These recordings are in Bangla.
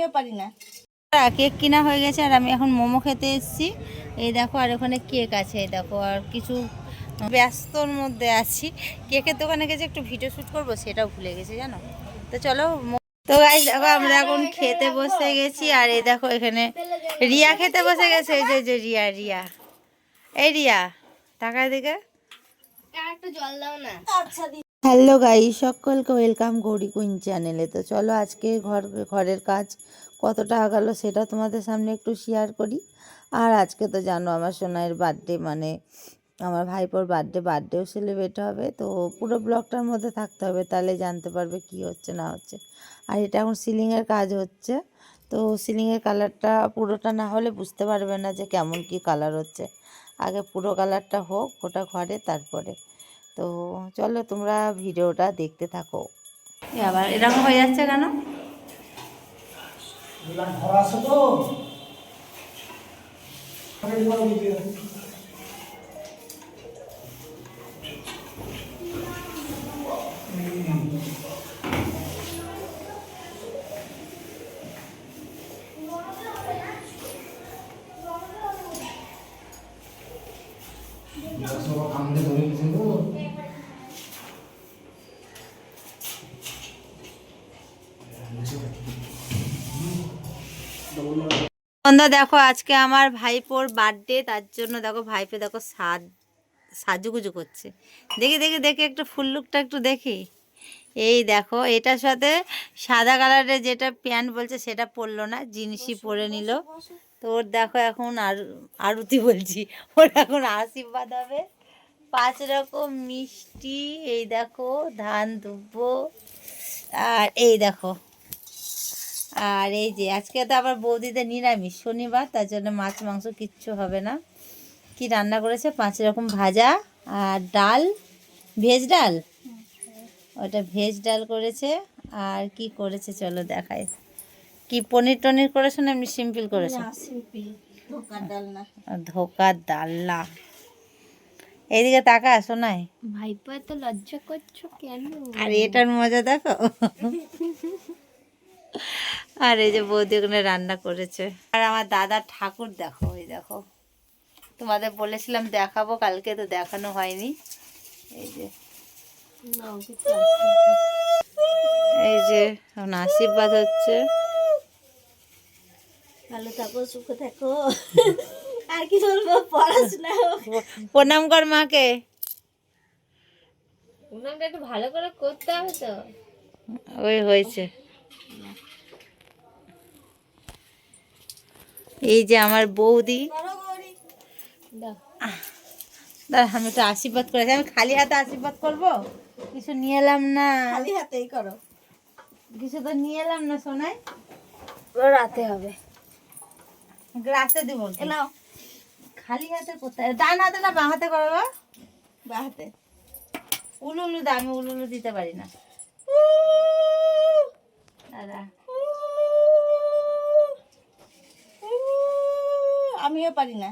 আমিও পারি না। কেক কিনা হয়ে গেছে আর আমি এখন মোমো খেতে এসেছি। এই দেখো, আর ওখানে কেক আছে, এই দেখো, আর কিছু ব্যস্তর মধ্যে আছি। কেকের দোকানে গেছে একটু ভিডিও শ্যুট করব, সেটাও ভুলে গেছি, জানো? তো চলো তো গাইজ দেখো, আমরা এখন খেতে বসে গেছি, আর এই দেখো, এখানে রিয়া খেতে বসে গেছে। এই যে যে রিয়া রিয়া। এই রিয়া টাকায় দিকে জল দাও না। হ্যালো গাই সকলকে ওয়েলকাম গৌরী কুইন চ্যানেলে। তো চলো আজকে ঘর, ঘরের কাজ কতটা আগালো সেটা তোমাদের সামনে একটু শেয়ার করি। আর আজকে তো জানো আমার সোনাইয়ের বার্থডে মানে আমার ভাইপোর বার্থডে বার্থডেও সেলিব্রেট হবে। তো পুরো ব্লকটার মধ্যে থাকতে হবে, তাহলে জানতে পারবে কি হচ্ছে, না হচ্ছে। আর এটা এখন সিলিংয়ের কাজ হচ্ছে। তো সিলিংয়ের কালারটা পুরোটা না হলে বুঝতে পারবে না যে কেমন কি কালার হচ্ছে। আগে পুরো কালারটা হোক ওটা ঘরে, তারপরে। তো চলো তোমরা ভিডিওটা দেখতে থাকো। আবার এরকম হয়ে যাচ্ছে কেন? বন্ধু, দেখো আজকে আমার ভাইপোর বার্থডে তার জন্য দেখো ভাইপো দেখো সাজ, সাজুগুজু করছে। দেখি দেখি দেখি একটু ফুল লুকটা একটু দেখি। এই দেখো, এটার সাথে সাদা কালারের যেটা প্যান্ট বলছে, সেটা পরলো না, জিন্সই পরে নিল। তো ওর দেখো এখন আর, আরতি বলছি, ওর এখন আশীর্বাদ হবে। পাঁচ রকম মিষ্টি, এই দেখো, ধান দুব্ব, আর এই দেখো। আর এই যে আজকে তো আবার বৌদিদের নিরামিষ। শনিবার তার জন্য মাছ মাংস কিচ্ছু হবে না। কি রান্না করেছে? পাঁচ রকম ভাজা আর ডাল। ভেজ ডাল? ওটা ভেজ ডাল করেছে। আর কি করেছে চলো দেখাই। কি পনির টনির করেছে না এমনি সিম্পল করেছে? ডাল না। ডাল্লা এইদিকে তাকা শোনাই ভাইপো এত লজ্জা করছ কেন? আর এটার মজা দেখো। আর এই যে বৌদি ওখানে রান্না করেছে। আর আমার দাদা ঠাকুর দেখো এই দেখো। তোমাদের বলেছিলাম দেখাবো কালকে তো দেখানো হয়নি। এই যে। এই যে এখন আশীর্বাদ হচ্ছে। ভালো থাকো সুখে থাকো। আর কি বলব পড়াশোনা প্রণাম কর মাকে। উনানটা একটু ভালো করে করতে হবে তো। ওই হয়েছে। এই যে আমার বৌদি। দাঁড়া আমি একটু আশীর্বাদ করেছি আমি খালি হাতে আশীর্বাদ করব? কিছু নিয়ে এলাম না। খালি হাতেই করো। কিছু তো নিয়ে এলাম না সোনাই। রাতে হবে। গ্লাসে দিব? নাও। খালি হাতে কোথায়? ডান হাতে না বাঁ হাতে করো? বা হাতে। উলু উলু দা আমি উলু উলু দিতে পারি না। দাদা। আমিও পারি না।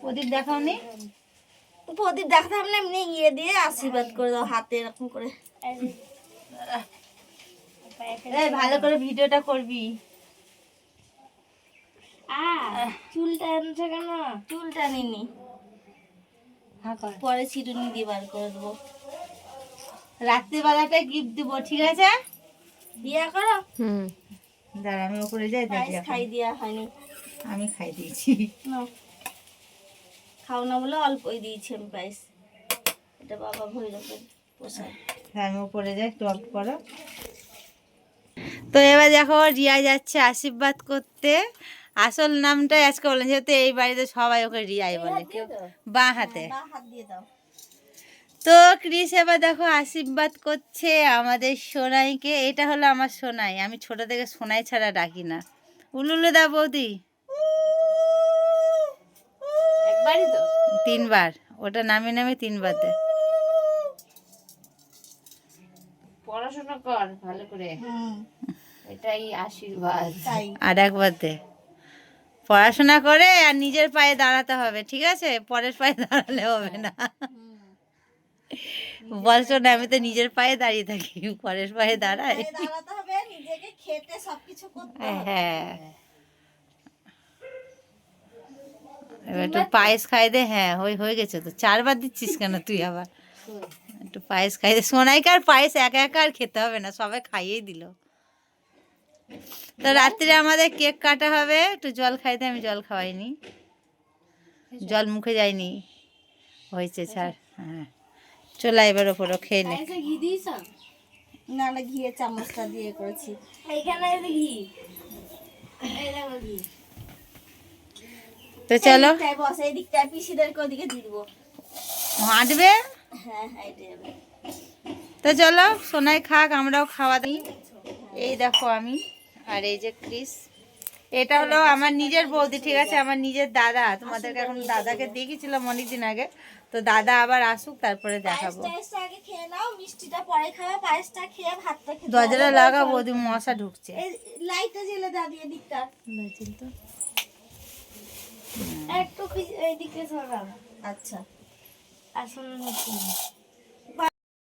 প্রদীপ দেখাও নি? প্রদীপ দেখাতে হবে না এমনি ইয়ে দিয়ে আশীর্বাদ করে দাও হাতে এরকম করে। ভালো করে ভিডিওটা করবি। কেন? হ্যাঁ পরে ছিটুনি দিয়ে বার করে দেবো। রাত্রিবেলাটা গিফট দিব ঠিক আছে? দিয়া করো? দাঁড়া আমি উপরে যাই খাই দিয়া হয়নি আমি খাই দিয়েছি। খাও না বলে অল্পই দিয়েছি আমি পায়েস এটা বাবা ভৈরবের পোষায়। হ্যাঁ, আমি উপরে যাই করো। তো এবার দেখো রিয়া যাচ্ছে আশীর্বাদ করতে। আসল নামটাই আজকে বলেন যেহেতু এই বাড়িতে সবাই ওকে রিয়াই বলে কেউ বাঁ হাতে। হাত দিয়ে দাও। তো ক্রিস এবার দেখো আশীর্বাদ করছে আমাদের সোনাইকে। এটা হলো আমার সোনাই। আমি ছোট থেকে সোনাই ছাড়া ডাকি না। উলুলু দা বৌদি। একবারই তো? তিনবার। ওটা নামে নামে তিনবার দেয় পড়াশোনা কর ভালো করে। এটাই আশীর্বাদ। আর একবার দে। পড়াশোনা করে আর নিজের পায়ে দাঁড়াতে হবে ঠিক আছে? পরের পায়ে দাঁড়ালে হবে না। বলছো না আমি তো নিজের পায়ে দাঁড়িয়ে থাকি পরের পায়ে দাঁড়াই। দাঁড়াতে হবে নিজেকে খেতে সবকিছু করতে হবে। হ্যাঁ। এবার একটু পায়েস খাই দে হ্যাঁ হয়ে হয়ে গেছে তো। চারবার দিচ্ছিস কেন তুই আবার? একটু পায়েস খাই দে। সোনাইকে আর পায়েস একা একা আর খেতে হবে না সবাই খাইয়েই দিল। তো রাত্রে আমাদের কেক কাটা হবে একটু জল খাইতে আমি জল খাওয়াইনি। জল। মুখে যায়নি। হয়েছে? ছাড়। হ্যাঁ। চলে এবার ওপরও খেয়ে নে। ঘি দিয়েছ? না না ঘিয়ের চামচটা দিয়ে করেছি। এইখানে ঘি। ঘি। তো চলো। হাঁটবে? হ্যাঁ তো চলো সোনাই খাক আমরাও খাওয়া দিই এই দেখো আমি আর এই যে ক্রিস। এটা হলো আমার নিজের বৌদি ঠিক আছে? আমার নিজের দাদা। তোমাদেরকে এখন দাদাকে দেখিয়েছিলাম অনেকদিন আগে। তো দাদা আবার আসুক তারপরে দেখাবো। পায়েসটা আগে খেয়ে নাও মিষ্টিটা পরে খাবে পায়েসটা খেয়ে ভাতটা খেতে দরজাটা হবে। লাগা বৌদি মশা ঢুকছে। লাইটটা একটু আচ্ছা। আসুন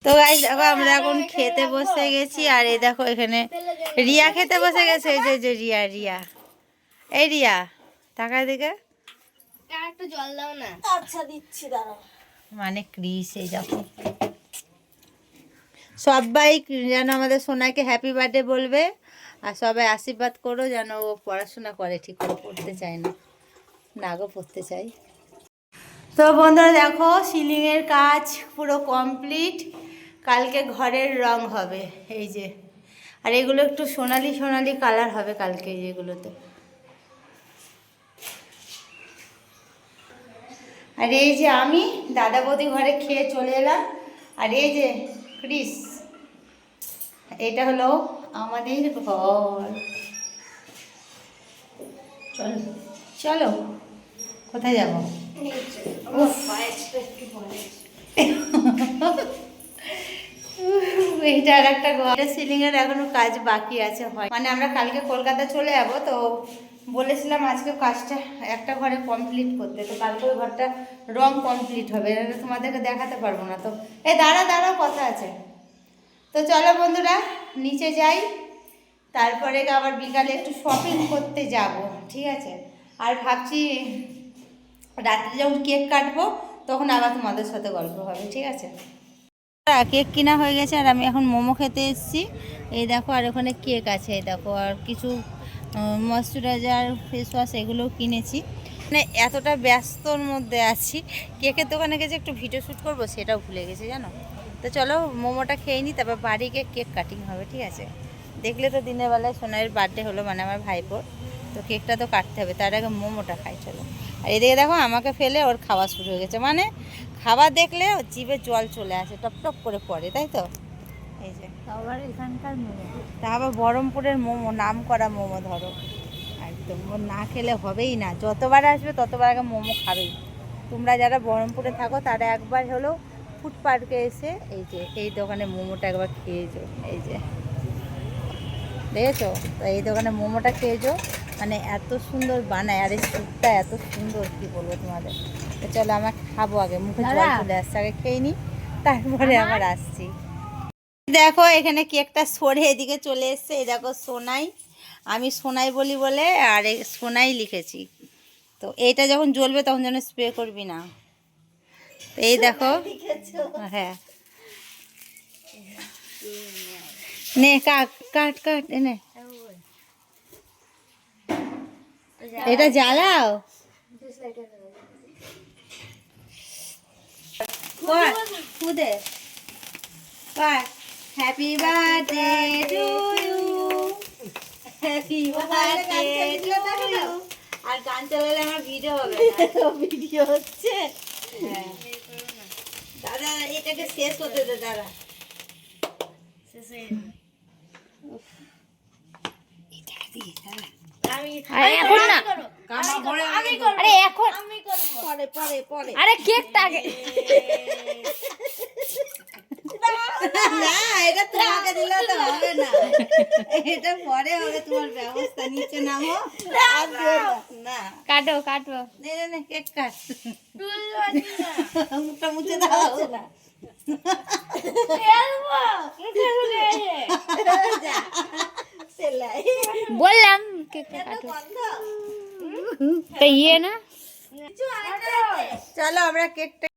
তো গাইস দেখো আমরা এখন খেতে বসে গেছি আর এই দেখো এখানে রিয়া খেতে বসে গেছে এই যে যে রিয়া রিয়া। এই রিয়া তাকায় দিকে একটু জল দাও না। আচ্ছা দিচ্ছি দাঁড়াও। মানে ক্রিস, এই দেখো সবাই যেন আমাদের সোনাকে হ্যাপি বার্থডে বলবে, আর সবাই আশীর্বাদ করো যেন ও পড়াশোনা করে, ঠিক করে পড়তে চায় না। না গো, পড়তে চাই। তো বন্ধুরা দেখো সিলিংয়ের কাজ পুরো কমপ্লিট কালকে ঘরের রং হবে, এই যে। আর এগুলো একটু সোনালি সোনালি কালার হবে কালকে যেগুলোতে। আর এই যে আমি দাদা বৌদি ঘরে খেয়ে চলে এলাম। আর এই যে ক্রিস, এটা হলো আমাদের ঘর। চলো চলো, কোথায় যাব? এইটা আর একটা ঘর। সিলিং এর এখনও কাজ বাকি আছে, হয়। মানে আমরা কালকে কলকাতা চলে যাব, তো বলেছিলাম আজকে কাজটা একটা ঘরে কমপ্লিট করতে, তো কালকে ওই ঘরটা রং কমপ্লিট হবে নাহলে তোমাদেরকে দেখাতে পারব না তো। এ, দাঁড়া দাঁড়াও কথা আছে। তো চলো বন্ধুরা, নিচে যাই, তারপরে আবার বিকালে একটু শপিং করতে যাব, ঠিক আছে? আর ভাবছি রাত্রে যখন কেক কাটবো, তখন আবার তোমাদের সাথে গল্প হবে, ঠিক আছে? কেক কিনা হয়ে গেছে, আর আমি এখন মোমো খেতে এসেছি। এই দেখো, আর ওখানে কেক আছে, এই দেখো, আর কিছু ময়শ্চারাইজার ফেস ওয়াশ এগুলোও কিনেছি। মানে এতটা ব্যস্তর মধ্যে আছি, কেকের দোকানে গেছে একটু ভিডিও শ্যুট করব সেটাও ভুলে গেছি, জানো? তো চলো মোমোটা খেয়ে নিই তারপর বাড়ি গিয়ে কেক কাটিং হবে, ঠিক আছে? দেখলে তো দিনের বেলায় সোনাইয়ের বার্থডে হলো মানে আমার ভাইপোর, তো কেকটা তো কাটতে হবে, তার আগে মোমোটা খাই, চলো। আর এদিকে দেখো, আমাকে ফেলে ওর খাওয়া শুরু হয়ে গেছে মানে খাবার দেখলে জিভে জল চলে আসে টপ টপ করে পড়ে, তাই তো? আবার এখানকার মোমো। তা আবার বহরমপুরের মোমো নাম করা মোমো ধরো। একদম না খেলে হবেই না। যতবার আসবে ততবার আগে মোমো খাবেই। তোমরা যারা বহরমপুরে থাকো তারা একবার হলো ফুড পার্কে এসে এই যে এই দোকানে মোমোটা একবার খেয়েছো এই যে দেখেছ? তো এই দোকানে মোমোটা খেয়েছো মানে এত সুন্দর বানায় আর এই স্যুপটা এত সুন্দর কি বলব তোমাদের? তো চলো আমাকে খাব আগে। মুখে চলে আসছে আগে খেয়ে নিই তারপরে আবার আসছি। দেখো এখানে কেকটা সরে এদিকে চলে এসছে। এই দেখো সোনাই। আমি সোনাই বলি বলে আর সোনাই লিখেছি। তো এইটা যখন জ্বলবে তখন যেন স্প্রে করবি না। এই দেখো হ্যাঁ। নে কাট কাট কাট এনে এটা জ্বালাও। কর happy birthday to you happy birthday to you আর গান চালালে আমার ভিডিও হবে ভিডিও হচ্ছে। হ্যাঁ। দাদা এটাকে শেষ দে দাদা। আরে এখন না। আরে এখন। পরে পরে পরে। আরে কেকটা আগে। না এটা তোমাকে দিলে তো হবে না। এটা পরে হবে তোমার ব্যবস্থা নিচে নামো না। না। কাটো কাটো। নে নে নে কেক কাট। মুখটা মুছে দাও। সেলাই। বললাম কেকটা কাটো। তো ইয়ে না? চলো আমরা কেকটা